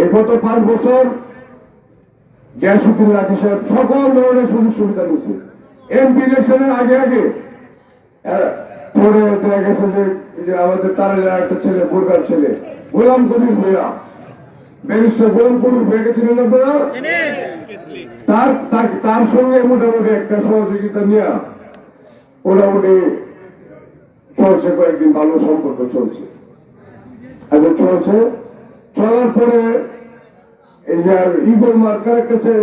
এই গত পাঁচ বছর গ্যাস উদ্দিন রাখি সাহেব সকল ধরনের সুযোগ সুবিধা নিচ্ছে এমপি ইলেকশনের আগে আগে তার সঙ্গে মোটামুটি একটা সহযোগিতা নিয়ে মোটামুটি চলছে, কয়েকদিন ভালো সম্পর্ক চলছে। এখন চলছে চলার পরে এই মার্কার কাছে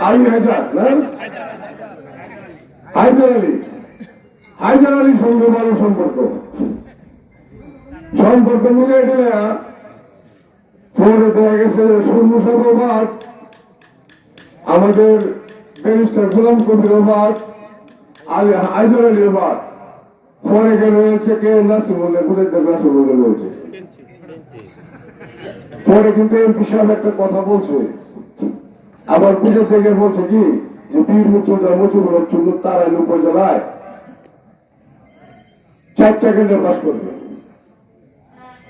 আলী হায়দার হায়দার আলী। হায়দার আলীর সঙ্গে ভালো সম্পর্ক। সম্পর্ক মিলে গেলে পরে দেখা গেছে সৈন্যসভাবাদ আমাদের ব্যারিস্টার গোলাম কবির বাদ আলী হায়দার আলীর বাদ পরে গেল হয়েছে কে? নাসিমুল্লাহ বুঝতে নাসিমুল্লাহ রয়েছে পরে কিন্তু এমপি সাহেব একটা কথা বলছে। আবার পুজো থেকে বলছে কি, যে বীর মুক্তিযোদ্ধা মজুর জন্য তারা উপজেলায় চারটা কেন্দ্রে পাস করবে।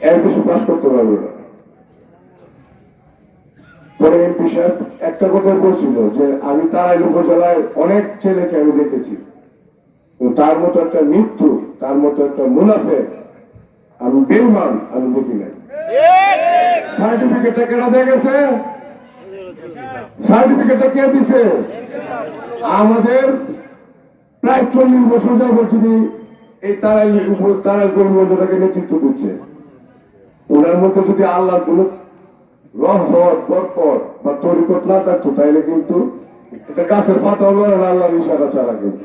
এর বেশি পাস করতে পারবে না। পরে এমপি সাহেব একটা কথা বলছিল যে, আমি তারাই উপজেলায় অনেক ছেলেকে আমি দেখেছি। তার মতো একটা মৃত্যু, তার মতো একটা মুনাফে আমি বেইমান আমি দেখি নাই। সার্টিফিকেটটা কেনা দিয়ে গেছে? সার্টিফিকেটটা কে দিছে? আমাদের প্রায় চল্লিশ বছর যাবত তিনি এই তারাই উপর তারাই কর্মীটাকে নেতৃত্ব দিচ্ছে। ওনার মধ্যে যদি আল্লাহর কোন রহমত, বরকত বা তরিকত না থাকতো, তাইলে কিন্তু এটা গাছের পাতা হলো আর আল্লাহর ইশারা ছাড়া কিন্তু।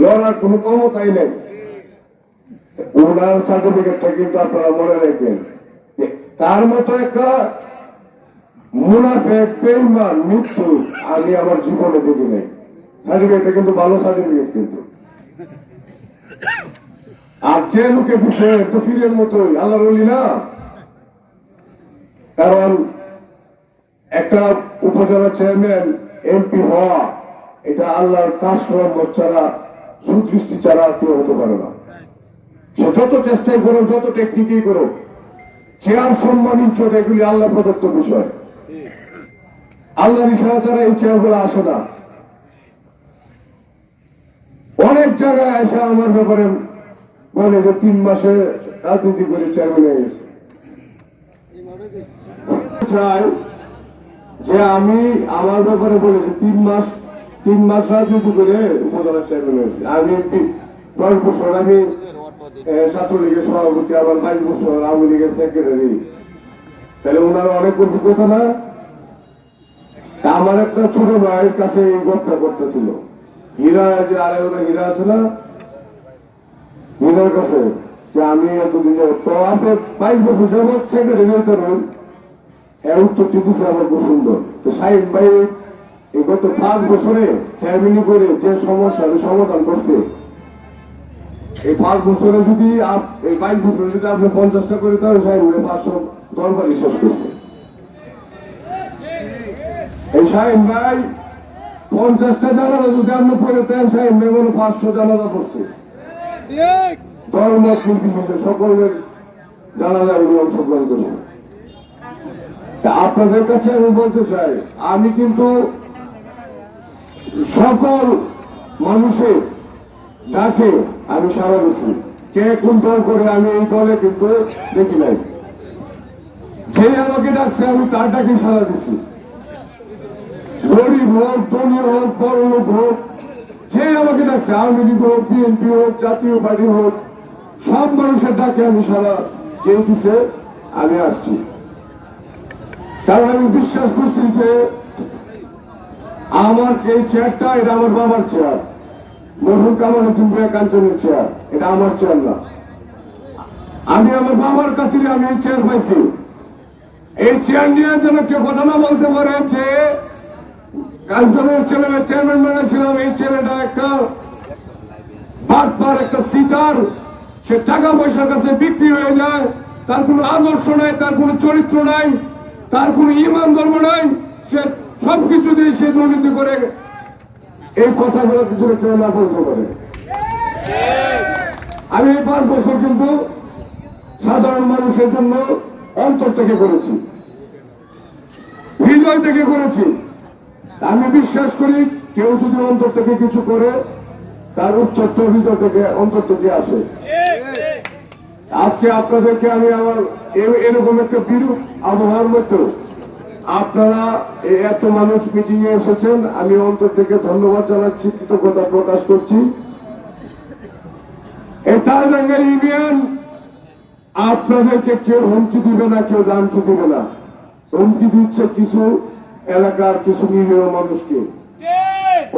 লড়ার কোনো ক্ষমতাই নেই। ওনার সার্টিফিকেটটা কিন্তু আপনারা মনে রাখবেন। তার মতো একটা মুনাফেক, বেইমান, মৃত্যু আমি আমার জীবনে দেখি নাই। সার্টিফিকেটটা কিন্তু ভালো সার্টিফিকেট কিন্তু। আর যে লোকে দিছে তো ফিরের মতোই আল্লাহ বলি না। কারণ একটা উপজেলা চেয়ারম্যান, এমপি হওয়া, এটা আল্লাহর কাজ রহমত ছাড়া, সুদৃষ্টি ছাড়া কেউ হতে পারে না। সে যত চেষ্টাই করো যত টেকনিকই করো চেয়ার সম্মান ইজ্জত এগুলি আল্লাহ প্রদত্ত বিষয়। আল্লাহর ইশারা ছাড়া এই চেয়ারগুলো আসে না। অনেক জায়গায় এসে আমার ব্যাপারে বলে যে তিন মাসে রাজনীতি করে চেয়ারম্যান হয়ে গেছে। চাই যে আমি আমার ব্যাপারে বলে যে তিন মাস তিন মাস রাজনীতি করে উপজেলা চেয়ারম্যান হয়েছে। আমি একটি দশ বছর আমি বছর আমার একটা ছোট ভাইয়ের কাছে এই করতেছিল। হীরা যে আরে ওরা হীরা আছে না? হীরার কাছে যে আমি এতদিন তো আপনি বাইশ বছর যাবৎ সেক্রেটারি আমার খুব সুন্দর। সাহেব ভাই পাঁচ বছরে ফ্যামিলি করে যে সমস্যা সমাধান করছে এই পাঁচ বছরে যদি এই বাইশ বছরে যদি আপনি পঞ্চাশটা করে তাহলে সাহেব ভাই পাঁচশো দরবারই শেষ করছে। এই সাহেব ভাই, পঞ্চাশটা জানালা যদি আপনি পরে দেন, সাহেব ভাই বলে পাঁচশো জানালা নির্বিশেষে সকলের জানালা উনি অংশগ্রহণ করছে। আপনাদের কাছে আমি বলতে চাই, আমি কিন্তু সকল মানুষের ডাকে আমি সারা দিচ্ছি। কে কোন দল করে আমি এই দলে কিন্তু দেখি নাই। যে আমাকে ডাকছে, আমি তার ডাকে সারা দিচ্ছি। গরিব হোক, ধনী হোক, বড় লোক হোক, যে আমাকে ডাকছে, আওয়ামী লীগ হোক, বিএনপি হোক, জাতীয় পার্টি হোক, সব মানুষের ডাকে আমি সারা যে দিছে, আমি আসছি। কারণ আমি বিশ্বাস করছি যে আমার যে চেয়ারটা এটা আমার বাবার চেয়ার মরহুম কামালুদ্দিন ভাই কাঞ্চনের চেয়ার এটা আমার চেয়ার না। আমি আমার বাবার কাছে, আমি এই চেয়ার পাইছি। এই চেয়ার নিয়ে যেন কেউ কথা না বলতে পারে যে, কাঞ্চনের চেয়ারম্যান বানাইছিলাম, এই ছেলেটা একটা বাটপার, একটা সিটার সে টাকা পয়সার কাছে বিক্রি হয়ে যায়, তার কোনো আদর্শ নাই, তার কোনো চরিত্র নাই, তার কোনো ইমান ধর্ম নাই। সে সবকিছু দিয়ে সে দুর্নীতি করে এই কথাগুলো কিছু কেউ না বলতে পারে আমি এই পাঁচ বছর কিন্তু সাধারণ মানুষের জন্য অন্তর থেকে করেছি। হৃদয় থেকে করেছি। আমি বিশ্বাস করি, কেউ যদি অন্তর থেকে কিছু করে, তার উত্তরটা হৃদয় থেকে, অন্তর থেকে আসে। আজকে আপনাদেরকে আমি আমার এরকম একটা বিরূপ আবহাওয়ার মধ্যে আপনারা এত মানুষ মিটিং এ এসেছেন, আমি অন্তর থেকে ধন্যবাদ জানাচ্ছি, কৃতজ্ঞতা প্রকাশ করছি। ইউনিয়ন, আপনাদেরকে কেউ হুমকি দিবে না, কেউ দামকি দিবে না। হুমকি দিচ্ছে কিছু এলাকার কিছু নিরীহ মানুষকে।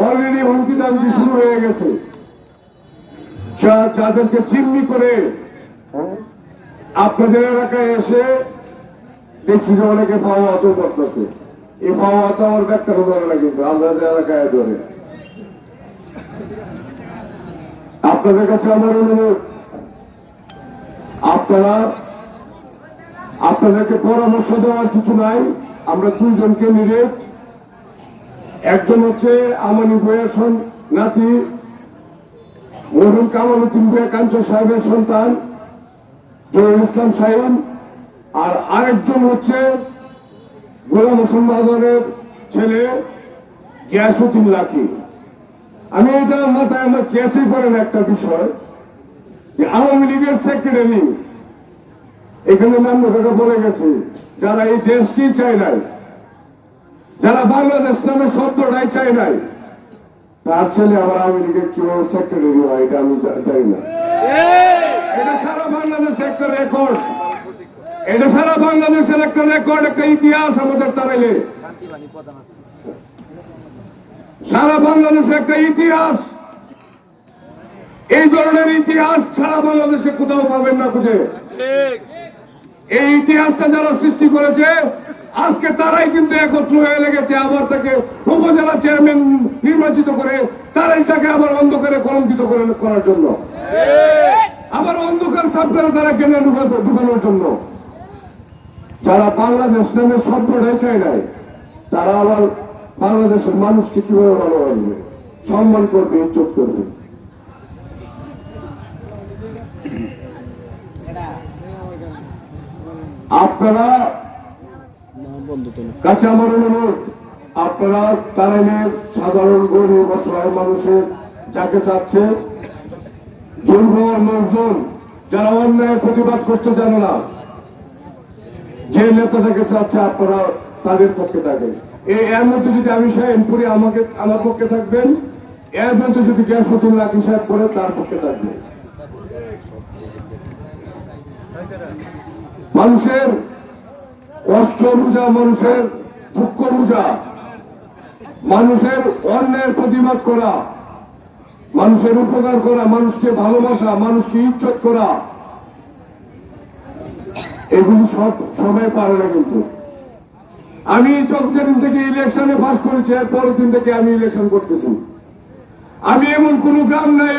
অলরেডি হুমকি দামকি শুরু হয়ে গেছে। যাদেরকে চিমনি করে আপনাদের এলাকায় এসে যে অনেকে পাওয়া অত করতেছে। এই পাওয়া তো আমার ব্যাখ্যা ধরে না কিন্তু, আমাদের এলাকায় ধরে। আপনাদের কাছে আমার অনুরোধ, আপনারা আপনাদেরকে পরামর্শ দেওয়ার কিছু নাই, আমরা দুইজনকে মিলে একজন হচ্ছে আমানি বইয়ের নাতি মরুম কামাল উদ্দিন বইয়া কাঞ্চ সাহেবের সন্তান, জহুরুল ইসলাম সাহেব আর আরেকজন হচ্ছে গোলাম হোসেন বাজারের ছেলে গিয়াসুদ্দিন লাকি। আমি এটা মাথায় আমার ক্যাচই করেন একটা বিষয় যে আওয়ামী লীগের সেক্রেটারি এখানে নাম কাকা বলে গেছে? যারা এই দেশকেই চায় নাই? যারা বাংলাদেশ নামে শব্দটাই চায় নাই? তার ছেলে আমার আওয়ামী লীগের কীভাবে সেক্রেটারি হয় এটা আমি জানি না। এটা সারা বাংলাদেশের একটা রেকর্ড এটা সারা বাংলাদেশের একটা রেকর্ড একটা ইতিহাস আমাদের তারাইলে। সারা বাংলাদেশের একটা ইতিহাস। এই ধরনের ইতিহাস সারা বাংলাদেশে কোথাও পাবেন না খুঁজে। এই ইতিহাসটা যারা সৃষ্টি করেছে আজকে তারাই কিন্তু একত্র হয়ে লেগেছে আবার তাকে উপজেলা চেয়ারম্যান নির্বাচিত করে তারাই তাকে আবার অন্ধকারে কলঙ্কিত করে করার জন্য। আবার অন্ধকার সাপ্তাহে তারা কেনে ঢুকানোর জন্য। যারা বাংলাদেশ নামে শব্দটাই চায় নাই তারা আবার বাংলাদেশের মানুষকে কীভাবে ভালোবাসবে? সম্মান করবে, ইজ্জত করবে। আপনারা কাছে আমার অনুরোধ, আপনারা তারাইলের সাধারণ গরিব অসহায় মানুষের যাকে চাচ্ছে, দুর্বল লোকজন, যারা অন্যায় প্রতিবাদ করতে জানে না যে নেতাটাকে চাচ্ছে আপনারা তাদের পক্ষে এই এর মধ্যে যদি আমি সাহেব করি আমাকে, আমার পক্ষে থাকবেন, এর মধ্যে যদি গ্যাসুদ্দিন লাকি সাহেব করে তার পক্ষে থাকবেন। মানুষের কষ্ট বুঝা, মানুষের দুঃখ বুঝা, মানুষের অন্যের প্রতিবাদ করা, মানুষের উপকার করা, মানুষকে ভালোবাসা, মানুষকে ইজ্জত করা এগুলি সব সময় পারে না কিন্তু। আমি যেদিন থেকে ইলেকশনে পাস করেছি এর পরের দিন থেকে আমি ইলেকশন করতেছি। আমি এমন কোন গ্রাম নাই